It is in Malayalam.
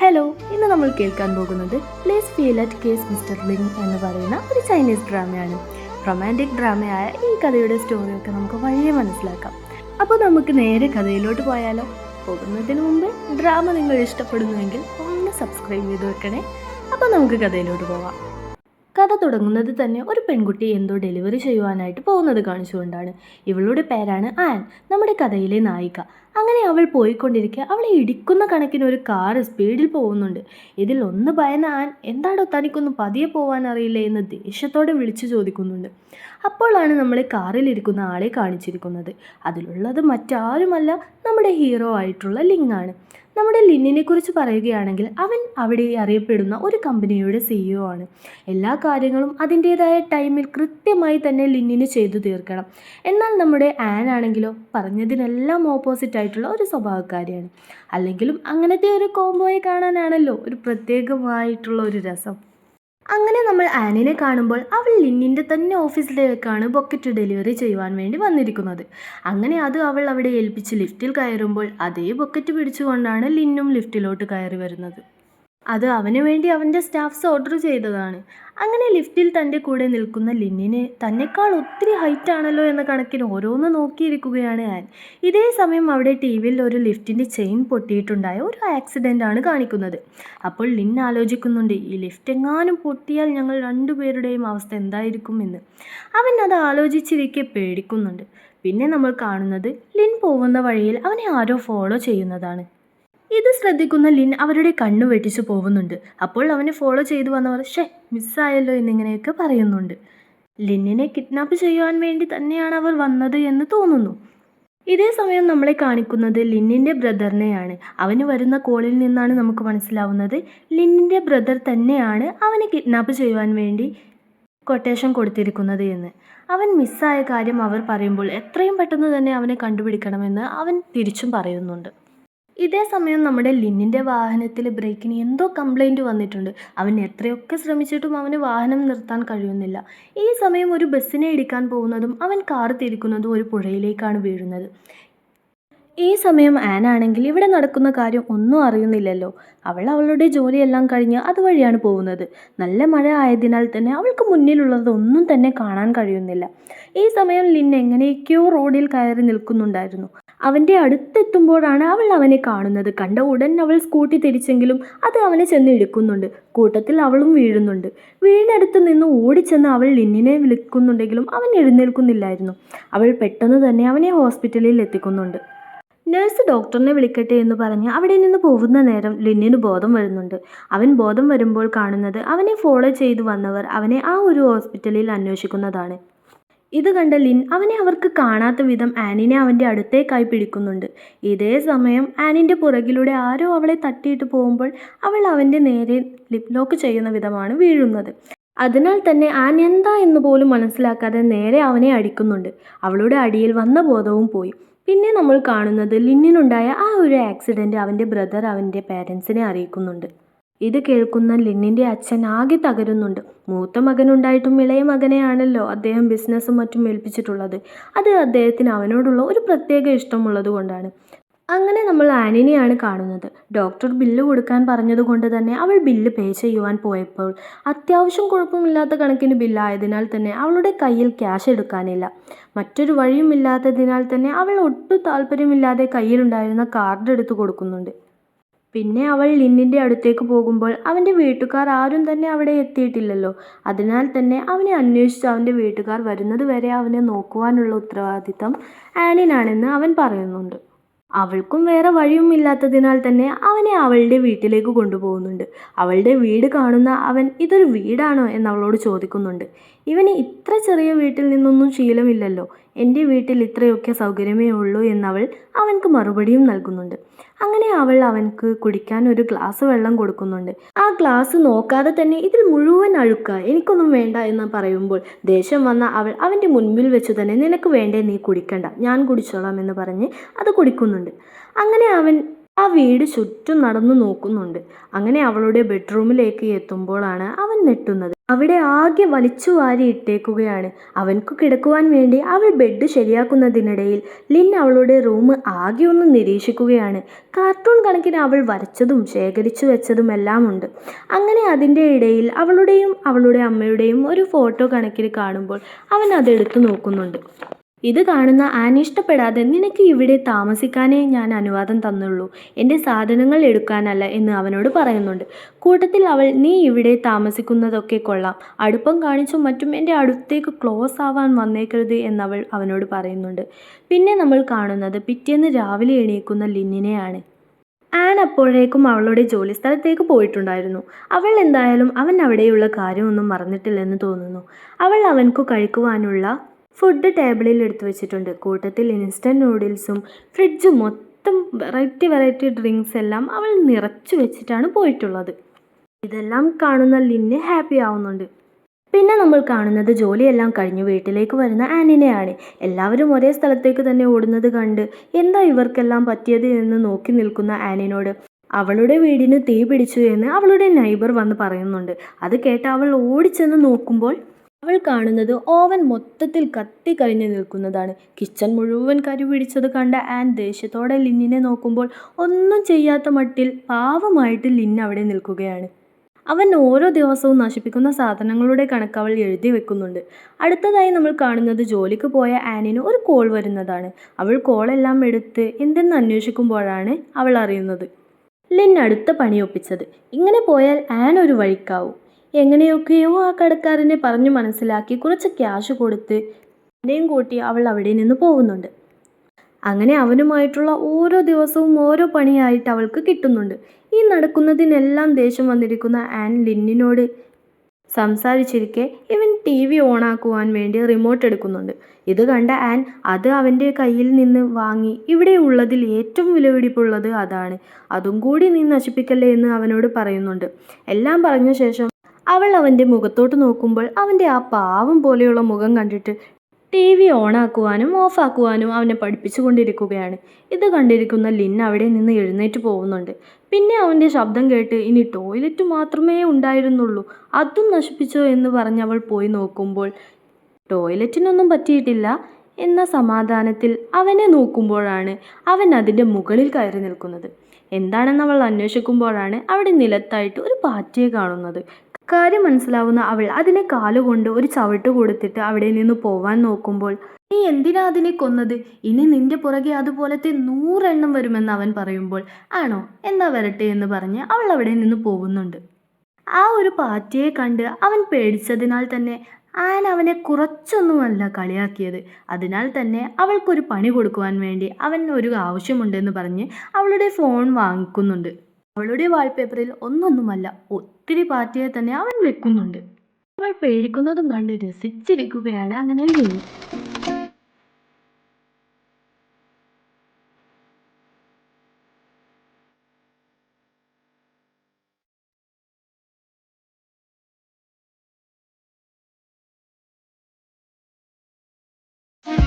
ഹലോ ഇന്ന് നമ്മൾ കേൾക്കാൻ പോകുന്നത് please feel at ease mister Ling എന്ന് പറയുന്ന ഒരു ചൈനീസ് ഡ്രാമയാണ് റൊമാന്റിക് ഡ്രാമയായ ഈ കഥയുടെ സ്റ്റോറിയൊക്കെ നമുക്ക് വഴിയെ മനസ്സിലാക്കാം. അപ്പോൾ നമുക്ക് നേരെ കഥയിലോട്ട് പോയാലോ? പോകുന്നതിന് മുമ്പ് ഡ്രാമ നിങ്ങൾ ഇഷ്ടപ്പെടുന്നുവെങ്കിൽ ഒന്ന് സബ്സ്ക്രൈബ് ചെയ്ത് വെക്കണേ. അപ്പോൾ നമുക്ക് കഥയിലോട്ട് പോവാം. കഥ തുടങ്ങുന്നത് തന്നെ ഒരു പെൺകുട്ടി എന്തോ ഡെലിവറി ചെയ്യുവാനായിട്ട് പോകുന്നത് കാണിച്ചുകൊണ്ടാണ്. ഇവളുടെ പേരാണ് ആൻ നമ്മുടെ കഥയിലെ നായിക. അങ്ങനെ അവൾ പോയിക്കൊണ്ടിരിക്കുക അവളെ ഇടിക്കുന്ന കണക്കിന് ഒരു കാറ് സ്പീഡിൽ പോകുന്നുണ്ട്. ഇതിൽ ഒന്ന് ഭയന്ന ആൻ എന്താണോ തനിക്കൊന്നും പതിയെ പോകാൻ അറിയില്ലേ എന്ന് ദേഷ്യത്തോടെ വിളിച്ചു ചോദിക്കുന്നുണ്ട്. അപ്പോഴാണ് നമ്മളെ കാറിലിരിക്കുന്ന ആളെ കാണിച്ചിരിക്കുന്നത്. അതിലുള്ളത് മറ്റാരുമല്ല നമ്മുടെ ഹീറോ ആയിട്ടുള്ള ലിങ്ങാണ് നമ്മുടെ ലിന്നിനെ കുറിച്ച് പറയുകയാണെങ്കിൽ അവൻ അവിടെ അറിയപ്പെടുന്ന ഒരു കമ്പനിയുടെ സിഇഒ ആണ്. എല്ലാ കാര്യങ്ങളും അതിന്റേതായ ടൈമിൽ കൃത്യമായി തന്നെ ലിന്നിന് ചെയ്തു തീർക്കണം. എന്നാൽ നമ്മുടെ ആൻ ആണെങ്കിലോ പറഞ്ഞതിനെല്ലാം ഓപ്പോസിറ്റ് ആയിട്ടുള്ള ഒരു സ്വഭാവക്കാരിയാണ്. അല്ലെങ്കിലും അങ്ങനത്തെ ഒരു കോംബോയെ കാണാനാണല്ലോ ഒരു പ്രത്യേകമായിട്ടുള്ള ഒരു രസം. അങ്ങനെ നമ്മൾ ആനിനെ കാണുമ്പോൾ അവൾ ലിന്നിന്റെ തന്നെ ഓഫീസിലേക്കാണ് ബൊക്കറ്റ് ഡെലിവറി ചെയ്യുവാൻ വേണ്ടി വന്നിരിക്കുന്നത്. അങ്ങനെ അത് അവൾ അവിടെ ഏൽപ്പിച്ച് ലിഫ്റ്റിൽ കയറുമ്പോൾ അതേ ബൊക്കറ്റ് പിടിച്ചുകൊണ്ടാണ് ലിന്നും ലിഫ്റ്റിലോട്ട് കയറി വരുന്നത്. അത് അവന് വേണ്ടി അവന്റെ സ്റ്റാഫ്സ് ഓർഡർ ചെയ്തതാണ്. അങ്ങനെ ലിഫ്റ്റിൽ തന്റെ കൂടെ നിൽക്കുന്ന ലിന്നിന് തന്നെക്കാൾ ഒത്തിരി ഹൈറ്റ് ആണല്ലോ എന്ന കണക്കിന് ഓരോന്ന് നോക്കിയിരിക്കുകയാണ് ആൻ. ഇതേ സമയം അവിടെ ടി വിയിൽ ഒരു ലിഫ്റ്റിന്റെ ചെയിൻ പൊട്ടിയിട്ടുണ്ടായ ഒരു ആക്സിഡന്റ് ആണ് കാണിക്കുന്നത്. അപ്പോൾ ലിൻ ആലോചിക്കുന്നുണ്ട് ഈ ലിഫ്റ്റ് എങ്ങാനും പൊട്ടിയാൽ ഞങ്ങൾ രണ്ടുപേരുടെയും അവസ്ഥ എന്തായിരിക്കും എന്ന്? അവൻ അത് ആലോചിച്ചിരിക്കെ പേടിക്കുന്നുണ്ട്. പിന്നെ നമ്മൾ കാണുന്നത് ലിൻ പോകുന്ന വഴിയിൽ അവനെ ആരോ ഫോളോ ചെയ്യുന്നതാണ്. ഇത് ശ്രദ്ധിക്കുന്ന ലിൻ അവരുടെ കണ്ണു വെട്ടിച്ചു പോകുന്നുണ്ട്. അപ്പോൾ അവനെ ഫോളോ ചെയ്തു വന്നവർ ഷേ മിസ്സായല്ലോ എന്നിങ്ങനെയൊക്കെ പറയുന്നുണ്ട്. ലിന്നിനെ കിഡ്നാപ്പ് ചെയ്യുവാൻ വേണ്ടി തന്നെയാണ് അവർ വന്നത് എന്ന് തോന്നുന്നു. ഇതേ സമയം നമ്മളെ കാണിക്കുന്നത് ലിന്നിന്റെ ബ്രദറിനെയാണ്. അവന് വരുന്ന കോളിൽ നിന്നാണ് നമുക്ക് മനസ്സിലാവുന്നത്. ലിന്നിന്റെ ബ്രദർ തന്നെയാണ് അവനെ കിഡ്നാപ്പ് ചെയ്യുവാൻ വേണ്ടി കൊട്ടേഷൻ കൊടുത്തിരിക്കുന്നത് എന്ന്. അവൻ മിസ്സായ കാര്യം അവർ പറയുമ്പോൾ എത്രയും പെട്ടെന്ന് തന്നെ അവനെ കണ്ടുപിടിക്കണമെന്ന് അവൻ തിരിച്ചും പറയുന്നുണ്ട്. ഇതേ സമയം നമ്മുടെ ലിന്നിന്റെ വാഹനത്തിൽ ബ്രേക്കിന് എന്തോ കംപ്ലൈന്റ് വന്നിട്ടുണ്ട്. അവൻ എത്രയൊക്കെ ശ്രമിച്ചിട്ടും അവന് വാഹനം നിർത്താൻ കഴിയുന്നില്ല. ഈ സമയം ഒരു ബസ്സിനെ ഇടിക്കാൻ പോകുന്നതും അവൻ കാർ തിരിക്കുന്നതും ഒരു പുഴയിലേക്കാണ് വീഴുന്നത്. ഈ സമയം ആനാണെങ്കിൽ ഇവിടെ നടക്കുന്ന കാര്യം ഒന്നും അറിയുന്നില്ലല്ലോ. അവൾ അവളുടെ ജോലിയെല്ലാം കഴിഞ്ഞ് അതുവഴിയാണ് പോകുന്നത്. നല്ല മഴ ആയതിനാൽ തന്നെ അവൾക്ക് മുന്നിലുള്ളത് ഒന്നും തന്നെ കാണാൻ കഴിയുന്നില്ല. ഈ സമയം ലിൻ എങ്ങനെയൊക്കെയോ റോഡിൽ കയറി നിൽക്കുന്നുണ്ടായിരുന്നു. അവന്റെ അടുത്തെത്തുമ്പോഴാണ് അവൾ അവനെ കാണുന്നത്. കണ്ട ഉടൻ അവൾ സ്കൂട്ടി തിരിച്ചെങ്കിലും അത് അവനെ ചെന്ന് ഇടുക്കുന്നുണ്ട്. കൂട്ടത്തിൽ അവളും വീഴുന്നുണ്ട്. വീടിനടുത്ത് നിന്ന് ഓടിച്ചെന്ന് അവൾ ലിന്നിനെ വിളിക്കുന്നുണ്ടെങ്കിലും അവൻ എഴുന്നേൽക്കുന്നില്ലായിരുന്നു. അവൾ പെട്ടെന്ന് തന്നെ അവനെ ഹോസ്പിറ്റലിൽ എത്തിക്കുന്നുണ്ട്. നഴ്സ് ഡോക്ടറിനെ വിളിക്കട്ടെ എന്ന് പറഞ്ഞ് അവിടെ നിന്ന് പോകുന്ന നേരം ലിന്നിന് ബോധം വരുന്നുണ്ട്. അവൻ ബോധം വരുമ്പോൾ കാണുന്നത് അവനെ ഫോളോ ചെയ്തു വന്നവർ അവനെ ആ ഒരു ഹോസ്പിറ്റലിൽ അന്വേഷിക്കുന്നതാണ്. ഇത് കണ്ട ലിൻ അവനെ അവർക്ക് കാണാത്ത വിധം ആനിനെ അവന്റെ അടുത്തേക്കായി പിടിക്കുന്നുണ്ട്. ഇതേ സമയം ആനിന്റെ പുറകിലൂടെ ആരോ അവളെ തട്ടിയിട്ട് പോകുമ്പോൾ അവൾ അവന്റെ നേരെ ലിപ് ലോക്ക് ചെയ്യുന്ന വിധമാണ് വീഴുന്നത്. അതിനാൽ തന്നെ ആൻ എന്താ എന്ന് പോലും മനസ്സിലാക്കാതെ നേരെ അവനെ അടിക്കുന്നുണ്ട്. അവളുടെ അടിയിൽ വന്ന ബോധവും പോയി. പിന്നെ നമ്മൾ കാണുന്നത് ലിന്നിനുണ്ടായ ആ ഒരു ആക്സിഡന്റ് അവന്റെ ബ്രദർ അവന്റെ പേരൻസിനെ അറിയിക്കുന്നുണ്ട്. ഇത് കേൾക്കുന്ന ലിന്നിന്റെ അച്ഛൻ ആകെ തകരുന്നുണ്ട്. മൂത്ത മകനുണ്ടായിട്ടും ഇളയ മകനെയാണല്ലോ അദ്ദേഹം ബിസിനസ്സും മറ്റും ഏൽപ്പിച്ചിട്ടുള്ളത്. അത് അദ്ദേഹത്തിന് അവനോടുള്ള ഒരു പ്രത്യേക ഇഷ്ടമുള്ളത് കൊണ്ടാണ്. അങ്ങനെ നമ്മൾ ആനിനെയാണ് കാണുന്നത്. ഡോക്ടർ ബില്ല് കൊടുക്കാൻ പറഞ്ഞതുകൊണ്ട് തന്നെ അവൾ ബില്ല് പേ ചെയ്യുവാൻ പോയപ്പോൾ അത്യാവശ്യം കുഴപ്പമില്ലാത്ത കണക്കിന് ബില്ലായതിനാൽ തന്നെ അവളുടെ കയ്യിൽ ക്യാഷ് എടുക്കാനില്ല. മറ്റൊരു വഴിയുമില്ലാത്തതിനാൽ തന്നെ അവൾ ഒട്ടും താല്പര്യമില്ലാതെ കയ്യിലുണ്ടായിരുന്ന കാർഡ് എടുത്തു കൊടുക്കുന്നുണ്ട്. പിന്നെ അവൾ ലിന്നിന്റെ അടുത്തേക്ക് പോകുമ്പോൾ അവന്റെ വീട്ടുകാർ ആരും തന്നെ അവിടെ എത്തിയിട്ടില്ലല്ലോ. അതിനാൽ തന്നെ അവനെ അന്വേഷിച്ച് അവന്റെ വീട്ടുകാർ വരുന്നത് വരെ അവനെ നോക്കുവാനുള്ള ഉത്തരവാദിത്തം ആനിനാണെന്ന് അവൻ പറയുന്നുണ്ട്. അവൾക്കും വേറെ വഴിയുമില്ലാത്തതിനാൽ തന്നെ അവനെ അവളുടെ വീട്ടിലേക്ക് കൊണ്ടുപോകുന്നുണ്ട്. അവളുടെ വീട് കാണുന്ന അവൻ ഇതൊരു വീടാണോ എന്ന് അവളോട് ചോദിക്കുന്നുണ്ട്. ഇവന് ഇത്ര ചെറിയ വീട്ടിൽ നിന്നൊന്നും ശീലമില്ലല്ലോ. എന്റെ വീട്ടിൽ ഇത്രയൊക്കെ സൗകര്യമേ ഉള്ളൂ എന്നവൾ അവൻക്ക് മറുപടിയും നൽകുന്നുണ്ട്. അങ്ങനെ അവൾ അവൻക്ക് കുടിക്കാൻ ഒരു ഗ്ലാസ് വെള്ളം കൊടുക്കുന്നുണ്ട്. ആ ഗ്ലാസ് നോക്കാതെ തന്നെ ഇതിൽ മുഴുവൻ അഴുക്ക. എനിക്കൊന്നും വേണ്ട എന്ന് പറയുമ്പോൾ ദേഷ്യം വന്ന അവൾ അവന്റെ മുൻപിൽ വെച്ച് തന്നെ നിനക്ക് വേണ്ടേ നീ കുടിക്കണ്ട. ഞാൻ കുടിച്ചോളാം എന്ന് പറഞ്ഞ് അത് കുടിക്കുന്നുണ്ട്. അങ്ങനെ അവൻ ആ വീട് ചുറ്റും നടന്നു നോക്കുന്നുണ്ട്. അങ്ങനെ അവളുടെ ബെഡ്റൂമിലേക്ക് എത്തുമ്പോഴാണ് അവൻ നെട്ടുന്നത് അവിടെ ആകെ വലിച്ചു വാരി ഇട്ടേക്കുകയാണ്. അവൻക്ക് കിടക്കുവാൻ വേണ്ടി അവൾ ബെഡ് ശരിയാക്കുന്നതിനിടയിൽ ലിൻ അവളുടെ റൂം ആകെ ഒന്ന് നിരീക്ഷിക്കുകയാണ്. കാർട്ടൂൺ കണക്കിന് അവൾ വരച്ചതും ശേഖരിച്ചു വെച്ചതും എല്ലാം ഉണ്ട്. അങ്ങനെ അതിന്റെ ഇടയിൽ അവളുടെയും അവളുടെ അമ്മയുടെയും ഒരു ഫോട്ടോ കണക്കിന് കാണുമ്പോൾ അവൻ അതെടുത്തു നോക്കുന്നുണ്ട്. ഇത് കാണുന്ന ആൻ ഇഷ്ടപ്പെടാതെ നിനക്ക് ഇവിടെ താമസിക്കാനേ ഞാൻ അനുവാദം തന്നുള്ളൂ. എന്റെ സാധനങ്ങൾ എടുക്കാനല്ല എന്ന് അവനോട് പറയുന്നുണ്ട്. കൂട്ടത്തിൽ അവൾ നീ ഇവിടെ താമസിക്കുന്നതൊക്കെ കൊള്ളാം. അടുപ്പം കാണിച്ചും മറ്റും എന്റെ അടുത്തേക്ക് ക്ലോസ് ആവാൻ വന്നേക്കരുത് എന്നവൾ അവനോട് പറയുന്നുണ്ട്. പിന്നെ നമ്മൾ കാണുന്നത് പിറ്റേന്ന് രാവിലെ എണീക്കുന്ന ലിന്നിനെയാണ്. ആൻ അപ്പോഴേക്കും അവളുടെ ജോലി സ്ഥലത്തേക്ക് പോയിട്ടുണ്ടായിരുന്നു. അവൾ എന്തായാലും അവൻ അവിടെയുള്ള കാര്യമൊന്നും മറന്നിട്ടില്ലെന്ന് തോന്നുന്നു. അവൾ അവൻക്കു കഴിക്കുവാനുള്ള ഫുഡ് ടേബിളിൽ എടുത്തു വെച്ചിട്ടുണ്ട്. കൂട്ടത്തിൽ ഇൻസ്റ്റന്റ് നൂഡിൽസും ഫ്രിഡ്ജും മൊത്തം വെറൈറ്റി വെറൈറ്റി ഡ്രിങ്ക്സ് എല്ലാം അവൾ നിറച്ചു വെച്ചിട്ടാണ് പോയിട്ടുള്ളത്. ഇതെല്ലാം കാണുന്ന ലിന്നെ ഹാപ്പി ആവുന്നുണ്ട്. പിന്നെ നമ്മൾ കാണുന്നത് ജോലിയെല്ലാം കഴിഞ്ഞ് വീട്ടിലേക്ക് വരുന്ന ആനിനെയാണ്. എല്ലാവരും ഒരേ സ്ഥലത്തേക്ക് തന്നെ ഓടുന്നത് കണ്ട് എന്താ ഇവർക്കെല്ലാം പറ്റിയത് എന്ന് നോക്കി നിൽക്കുന്ന ആനിനോട് അവളുടെ വീടിന് തീ പിടിച്ചു എന്ന് അവളുടെ നൈബർ വന്ന് പറയുന്നുണ്ട്. അത് കേട്ട് അവൾ ഓടിച്ചെന്ന് നോക്കുമ്പോൾ അവൾ കാണുന്നത് ഓവൻ മൊത്തത്തിൽ കത്തിക്കരിഞ്ഞു നിൽക്കുന്നതാണ്. കിച്ചൺ മുഴുവൻ കരി പിടിച്ചത് കണ്ട ആൻ ദേഷ്യത്തോടെ ലിന്നിനെ നോക്കുമ്പോൾ ഒന്നും ചെയ്യാത്ത മട്ടിൽ പാവമായിട്ട് ലിൻ അവിടെ നിൽക്കുകയാണ്. അവൻ ഓരോ ദിവസവും നശിപ്പിക്കുന്ന സാധനങ്ങളുടെ കണക്ക് അവൾ എഴുതി വെക്കുന്നുണ്ട്. അടുത്തതായി നമ്മൾ കാണുന്നത് ജോലിക്ക് പോയ ആനിന് ഒരു കോൾ വരുന്നതാണ്. അവൾ കോളെല്ലാം എടുത്ത് എന്തെന്ന് അന്വേഷിക്കുമ്പോഴാണ് അവൾ അറിയുന്നത്. ലിൻ അടുത്ത പണി ഒപ്പിച്ചത്. ഇങ്ങനെ പോയാൽ ആൻ ഒരു വഴിക്കാവും. എങ്ങനെയൊക്കെയോ ആ കടക്കാരനെ പറഞ്ഞു മനസ്സിലാക്കി കുറച്ച് ക്യാഷ് കൊടുത്ത് എന്നെയും കൂട്ടി അവൾ അവിടെ നിന്ന് പോകുന്നുണ്ട്. അങ്ങനെ അവനുമായിട്ടുള്ള ഓരോ ദിവസവും ഓരോ പണിയായിട്ട് അവൾക്ക് കിട്ടുന്നുണ്ട്. ഈ നടക്കുന്നതിനെല്ലാം ദേഷ്യം വന്നിരിക്കുന്ന ആൻ ലിന്നിനോട് സംസാരിച്ചിരിക്കെ ഇവൻ ടി വി ഓണാക്കുവാൻ വേണ്ടി റിമോട്ട് എടുക്കുന്നുണ്ട്. ഇത് കണ്ട ആൻ അത് അവന്റെ കയ്യിൽ നിന്ന് വാങ്ങി ഇവിടെ ഉള്ളതിൽ ഏറ്റവും വിലപിടിപ്പുള്ളത് അതാണ്. അതും കൂടി നീ നശിപ്പിക്കല്ലേ എന്ന് അവനോട് പറയുന്നുണ്ട്. എല്ലാം പറഞ്ഞ ശേഷം അവൾ അവന്റെ മുഖത്തോട്ട് നോക്കുമ്പോൾ അവന്റെ ആ പാവം പോലെയുള്ള മുഖം കണ്ടിട്ട് ടി വി ഓണാക്കുവാനും ഓഫാക്കുവാനും അവനെ പഠിപ്പിച്ചു കൊണ്ടിരിക്കുകയാണ്. ഇത് കണ്ടിരിക്കുന്ന ലിൻ അവിടെ നിന്ന് എഴുന്നേറ്റ് പോകുന്നുണ്ട്. പിന്നെ അവന്റെ ശബ്ദം കേട്ട് ഇനി ടോയ്ലറ്റ് മാത്രമേ ഉണ്ടായിരുന്നുള്ളൂ. അതും നശിപ്പിച്ചോ എന്ന് പറഞ്ഞ് അവൾ പോയി നോക്കുമ്പോൾ ടോയ്ലറ്റിനൊന്നും പറ്റിയിട്ടില്ല എന്ന സമാധാനത്തിൽ അവനെ നോക്കുമ്പോഴാണ് അവൻ അതിന്റെ മുകളിൽ കയറി നിൽക്കുന്നത്. എന്താണെന്ന് അവൾ അന്വേഷിക്കുമ്പോഴാണ് അവിടെ നിലത്തായിട്ട് ഒരു പാറ്റയെ കാണുന്നത്. കാര്യം മനസ്സിലാവുന്ന അവൾ അതിനെ കാലുകൊണ്ട് ഒരു ചവിട്ട് കൊടുത്തിട്ട് അവിടെ നിന്ന് പോവാൻ നോക്കുമ്പോൾ നീ എന്തിനാ അതിനെ കൊന്നത്? ഇനി നിന്റെ പുറകെ അതുപോലത്തെ നൂറെണ്ണം വരുമെന്ന് അവൻ പറയുമ്പോൾ ആണോ? എന്നാ വരട്ടെ എന്ന് പറഞ്ഞ് അവൾ അവിടെ നിന്ന് പോകുന്നുണ്ട്. ആ ഒരു പാറ്റയെ കണ്ട് അവൻ പേടിച്ചതിനാൽ തന്നെ ആൻ അവനെ കുറച്ചൊന്നുമല്ല കളിയാക്കിയത്. അതിനാൽ തന്നെ അവൾക്കൊരു പണി കൊടുക്കുവാൻ വേണ്ടി അവൻ ഒരു ആവശ്യമുണ്ടെന്ന് പറഞ്ഞ് അവളുടെ ഫോൺ വാങ്ങിക്കുന്നുണ്ട്. അവളുടെ വാൾപേപ്പറിൽ ഒന്നൊന്നുമല്ല ഒത്തിരി പാറ്റയെ തന്നെ അവൻ വെക്കുന്നുണ്ട്. അവൾ പേടിക്കുന്നതും കണ്ട് രസിച്ചിരിക്കുകയാണ് അങ്ങനെ ലിനി